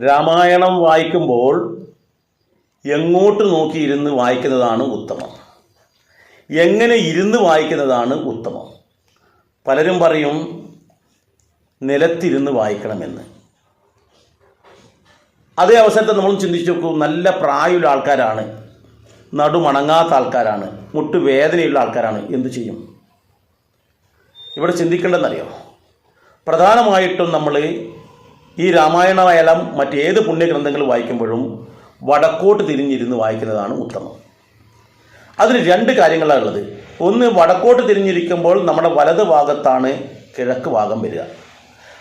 രാമായണം വായിക്കുമ്പോൾ എങ്ങോട്ട് നോക്കി ഇരുന്ന് വായിക്കുന്നതാണ് ഉത്തമം. എങ്ങനെ ഇരുന്ന് വായിക്കുന്നതാണ് ഉത്തമം. പലരും പറയും നിലത്തിരുന്ന് വായിക്കണമെന്ന്. അതേ അവസരത്തിൽ നമ്മൾ ചിന്തിച്ചു നോക്കൂ നല്ല പ്രായമുള്ള ആൾക്കാരാണ് നടുമണങ്ങാത്ത ആൾക്കാരാണ് മുട്ട് വേദനയുള്ള ആൾക്കാരാണ് എന്തു ചെയ്യും? ഇവിടെ ചിന്തിക്കേണ്ടതെന്നറിയോ? പ്രധാനമായിട്ടും നമ്മൾ ഈ രാമായണമായാലും മറ്റേത് പുണ്യഗ്രന്ഥങ്ങൾ വായിക്കുമ്പോഴും വടക്കോട്ട് തിരിഞ്ഞിരുന്ന് വായിക്കുന്നതാണ് ഉത്തമം. അതിന് രണ്ട് കാര്യങ്ങളാണ് ഉള്ളത്. ഒന്ന് വടക്കോട്ട് തിരിഞ്ഞിരിക്കുമ്പോൾ നമ്മുടെ വലത് ഭാഗത്താണ് കിഴക്ക് ഭാഗം വരിക.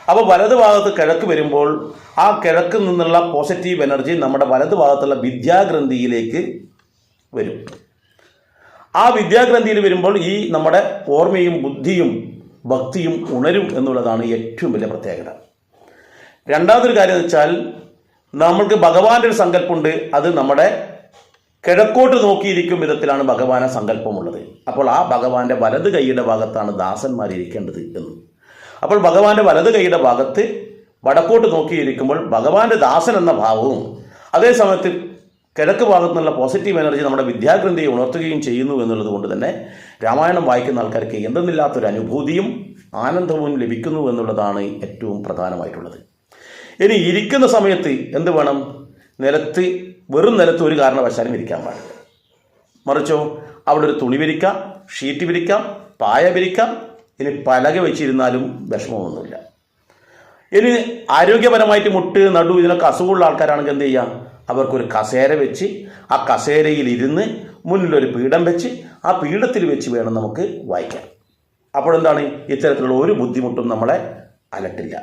അപ്പോൾ വലത് ഭാഗത്ത് കിഴക്ക് വരുമ്പോൾ ആ കിഴക്ക് നിന്നുള്ള പോസിറ്റീവ് എനർജി നമ്മുടെ വലത് ഭാഗത്തുള്ള വിദ്യാഗ്രന്ഥിയിലേക്ക് വരും. ആ വിദ്യാഗ്രന്ഥിയിൽ വരുമ്പോൾ ഈ നമ്മുടെ ഓർമ്മയും ബുദ്ധിയും ഭക്തിയും ഉണരും എന്നുള്ളതാണ് ഏറ്റവും വലിയ പ്രത്യേകത. രണ്ടാമതൊരു കാര്യം എന്ന് വെച്ചാൽ നമ്മൾക്ക് ഭഗവാന്റെ ഒരു സങ്കല്പമുണ്ട്. അത് നമ്മുടെ കിഴക്കോട്ട് നോക്കിയിരിക്കും വിധത്തിലാണ് ഭഗവാനെ സങ്കല്പമുള്ളത്. അപ്പോൾ ആ ഭഗവാന്റെ വലത് കൈയുടെ ഭാഗത്താണ് ദാസന്മാർ ഇരിക്കേണ്ടത് എന്ന്. അപ്പോൾ ഭഗവാന്റെ വലത് കൈയുടെ ഭാഗത്ത് വടക്കോട്ട് നോക്കിയിരിക്കുമ്പോൾ ഭഗവാന്റെ ദാസൻ എന്ന ഭാവവും അതേ സമയത്ത് കിഴക്ക് ഭാഗത്തു നിന്നുള്ള പോസിറ്റീവ് എനർജി നമ്മുടെ വിദ്യാഗ്രന്ഥിയെ ഉണർത്തുകയും ചെയ്യുന്നു എന്നുള്ളത് കൊണ്ട് തന്നെ രാമായണം വായിക്കുന്ന ആൾക്കാർക്ക് എന്തെന്നില്ലാത്തൊരു അനുഭൂതിയും ആനന്ദവും ലഭിക്കുന്നു എന്നുള്ളതാണ് ഏറ്റവും പ്രധാനമായിട്ടുള്ളത്. ഇനി ഇരിക്കുന്ന സമയത്ത് എന്ത് വേണം? നിലത്ത് വെറും നിലത്ത് ഒരു കാരണവശാലും ഇരിക്കാൻ പാടില്ല. മറിച്ചോ അവിടെ ഒരു തുണി വിരിക്കാം ഷീറ്റ് വിരിക്കാം പായ വിരിക്കാം ഇനി പലക വെച്ചിരുന്നാലും വിഷമമൊന്നുമില്ല. ഇനി ആരോഗ്യപരമായിട്ട് മുട്ട് നടു ഇതിനൊക്കെ അസുഖമുള്ള ആൾക്കാരാണെങ്കിൽ എന്ത് ചെയ്യാം? അവർക്കൊരു കസേര വെച്ച് ആ കസേരയിൽ ഇരുന്ന് മുന്നിലൊരു പീഠം വെച്ച് ആ പീഠത്തിൽ വെച്ച് വേണം നമുക്ക് വായിക്കാൻ. അപ്പോഴെന്താണ്? ഇത്തരത്തിലുള്ള ഒരു ബുദ്ധിമുട്ടും നമ്മളെ അലട്ടില്ല.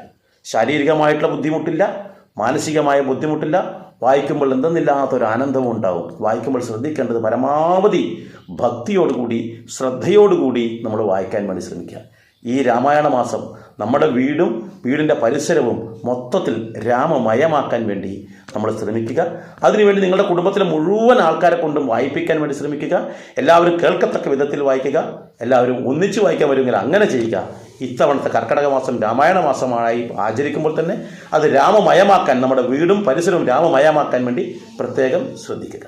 ശാരീരികമായിട്ടുള്ള ബുദ്ധിമുട്ടില്ല മാനസികമായ ബുദ്ധിമുട്ടില്ല വായിക്കുമ്പോൾ എന്തെന്നില്ലാത്തൊരു ആനന്ദവും ഉണ്ടാവും വായിക്കുമ്പോൾ ശ്രദ്ധിക്കേണ്ടത് പരമാവധി ഭക്തിയോടുകൂടി ശ്രദ്ധയോടുകൂടി നമ്മൾ വായിക്കാൻ വേണ്ടി ശ്രമിക്കുക. ഈ രാമായണ മാസം നമ്മുടെ വീടും വീടിന്റെ പരിസരവും മൊത്തത്തിൽ രാമമയമാക്കാൻ വേണ്ടി നമ്മൾ ശ്രമിക്കുക. അതിനുവേണ്ടി നിങ്ങളുടെ കുടുംബത്തിലെ മുഴുവൻ ആൾക്കാരെ കൊണ്ടും വായിപ്പിക്കാൻ വേണ്ടി ശ്രമിക്കുക. എല്ലാവരും കേൾക്കത്തക്ക വിധത്തിൽ വായിക്കുക. എല്ലാവരും ഒന്നിച്ച് വായിക്കാൻ വരുമെങ്കിൽ അങ്ങനെ ചെയ്യുക. ഇത്തവണത്തെ കർക്കടക മാസം രാമായണ മാസമായി ആചരിക്കുമ്പോൾ തന്നെ അത് രാമമയമാക്കാൻ നമ്മുടെ വീടും പരിസരവും രാമമയമാക്കാൻ വേണ്ടി പ്രത്യേകം ശ്രദ്ധിക്കുക.